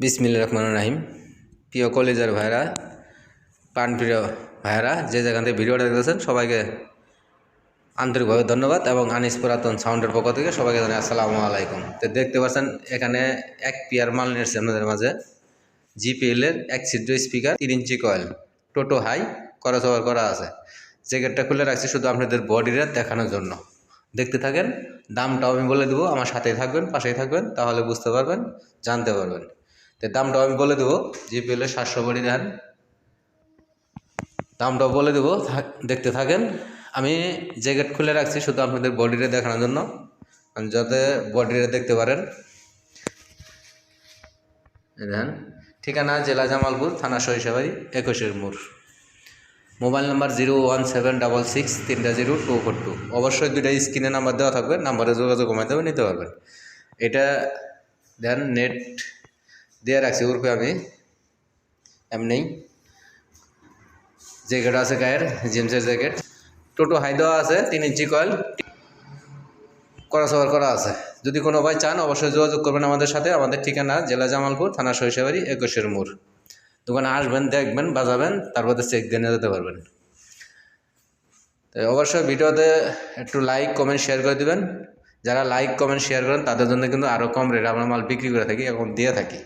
বিসমিল্লা রহমান রাহিম। প্রিয় কলেজের ভাইরা প্রাণপ্রিয় ভাইরা যে যেখান থেকে ভিডিওটা দেখতেছেন, সবাইকে আন্তরিকভাবে ধন্যবাদ এবং আনিস পুরাতন সাউন্ডের পক্ষ থেকে সবাইকে জানাই আসসালামু আলাইকুম। তো দেখতে পাচ্ছেন, এখানে এক পিয়ার মাল নিয়েছে আপনাদের মাঝে। জিপিএলের এক ছিদ্র স্পিকার, তিন ইঞ্চি কয়েল, টোটো হাই করা সবার করা আছে। জ্যাকেটটা খুলে রাখছি শুধু আপনাদের বডিটা দেখানোর জন্য। দেখতে থাকেন, দামটাও আমি বলে দেবো, আমার সাথেই থাকবেন, পাশেই থাকবেন, তাহলে বুঝতে পারবেন, জানতে পারবেন। তো দামটাও আমি বলে দেবো জিপিএলের সাতশো বডি দেন দামটাও বলে দেবো দেখতে থাকেন। আমি জ্যাকেট খুলে রাখছি শুধু আপনাদের বডিটা দেখানোর জন্য। যাতে বডিটা দেখতে পারেন। দেখেন, ঠিকানা জেলা জামালপুর, থানা সরিষাবাড়ি, একুশের মোড়। Mobile number zero one seven double six তিনটা জিরো টু ফোর টু। অবশ্যই দুইটা স্ক্রিনে নাম্বার দেওয়া থাকবে, নাম্বারে যোগাযোগ মাধ্যমে নিতে পারবেন। এটা দেন নেট দিয়ে রাখছি উর্ফে আমি এমনি জ্যাকেট আছে গায়ের, জিন্সের জ্যাকেট। টোটো হাই দেওয়া আছে, তিন ইঞ্চি কয়েল। করা সবার করা আছে। যদি কোনো ভাই চান, অবশ্যই যোগাযোগ করবেন আমাদের সাথে। আমাদের ঠিকানা জেলা জামালপুর, থানা সরিষাবাড়ি, একুশের মোড়। দোকানে আসবেন, দেখবেন, বাজাবেন, তারপরে চেক দিয়ে যেতে পারবেন। তো অবশ্যই ভিডিওতে একটু লাইক কমেন্ট শেয়ার করে দিবেন। যারা লাইক কমেন্ট শেয়ার করেন, তাদের জন্য কিন্তু আরও কম রেট আমরা মাল বিক্রি করে থাকি, এখন দিয়ে থাকি।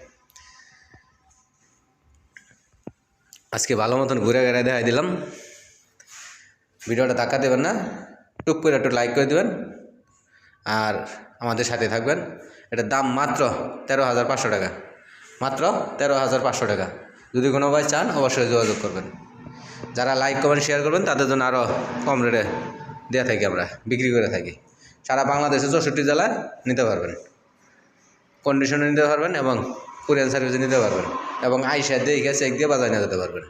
আজকে ভালো মতন ঘুরে ঘুরে দেখাই দিলাম। ভিডিওটা টাকা দেবেন না, টুক করে একটু লাইক করে দেবেন। আর আমাদের সাথে থাকবেন এটার দাম মাত্র তেরো হাজার পাঁচশো টাকা। মাত্র তেরো হাজার পাঁচশো টাকা। যদি কোনো ভাই চান, অবশ্যই যোগাযোগ করবেন। যারা লাইক কমেন্ট শেয়ার করবেন, তাদের জন্য আরও কম রেটে দেওয়া থাকি আমরা, বিক্রি করে থাকি। সারা বাংলাদেশে চৌষট্টি জেলায় নিতে পারবেন। কন্ডিশনে নিতে পারবেন এবং কুরিয়ান সার্ভিসে নিতে পারবেন এবং আইসা দিয়ে চেক দিয়ে বাজায় নিয়ে যেতে পারবেন।